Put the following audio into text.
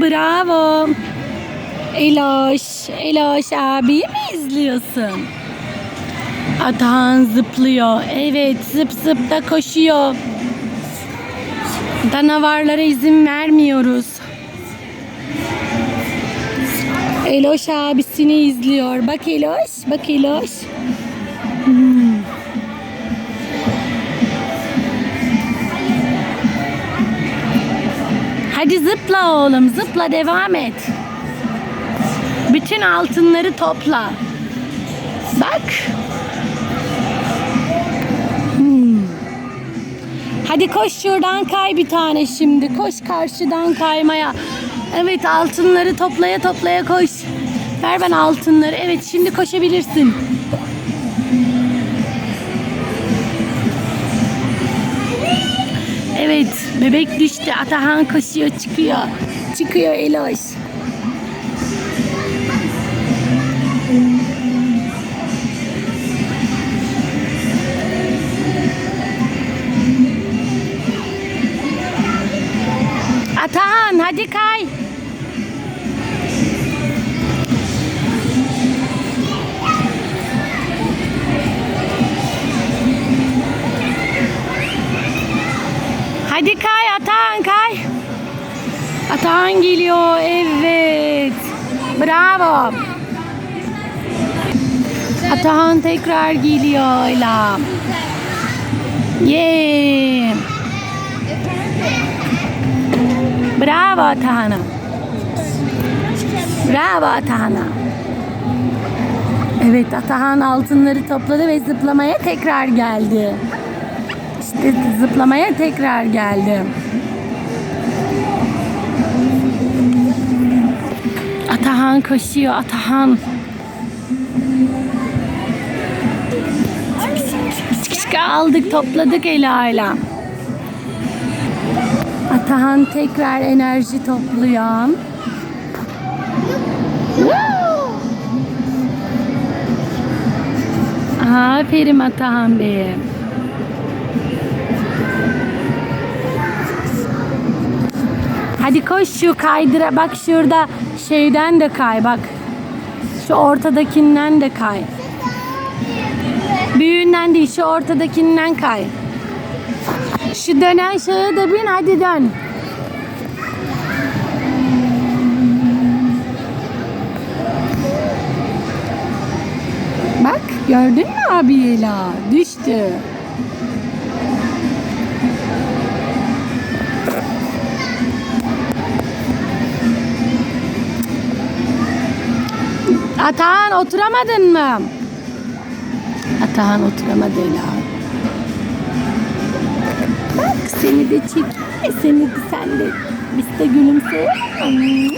Bravo. Eloş, Eloş abi mi izliyorsun? Atahan zıplıyor. Evet zıp zıp da koşuyor. Danavarlara izin vermiyoruz. Eloş abisini izliyor. Bak Eloş, bak Eloş. Hmm. Hadi zıpla oğlum, zıpla devam et. Bütün altınları topla. Bak. Hmm. Hadi koş şuradan kay bir tane şimdi. Koş karşıdan kaymaya. Evet altınları toplaya toplaya koş. Ver ben altınları. Evet şimdi koşabilirsin. Bebek düştü. Atahan koşuyor çıkıyor. Çıkıyor Eloş. Atahan hadi kay. Hadi kay Atahan kay. Atahan geliyor evet. Bravo. Atahan tekrar geliyor Ela. Yeah. Bravo Atahan'a. Bravo Atahan'a. Evet Atahan altınları topladı ve zıplamaya tekrar geldi. Zıplamaya tekrar geldi. Atahan koşuyor Atahan. Aldık topladık Ela'yla. Atahan tekrar enerji topluyor. Aferin Atahan Bey'e. Hadi koş şu kaydıra. Bak şurada şeyden de kay bak. Şu ortadakinden de kay. Büyüğünden değil şu ortadakinden kay. Şu dönen şeye de bin hadi dön. Bak gördün mü abi Ela? Düştü. Atahan oturamadın mı? Atahan oturamadı Ela. Bak seni de çek. Seni de sen de. Biz de gülümseyelim.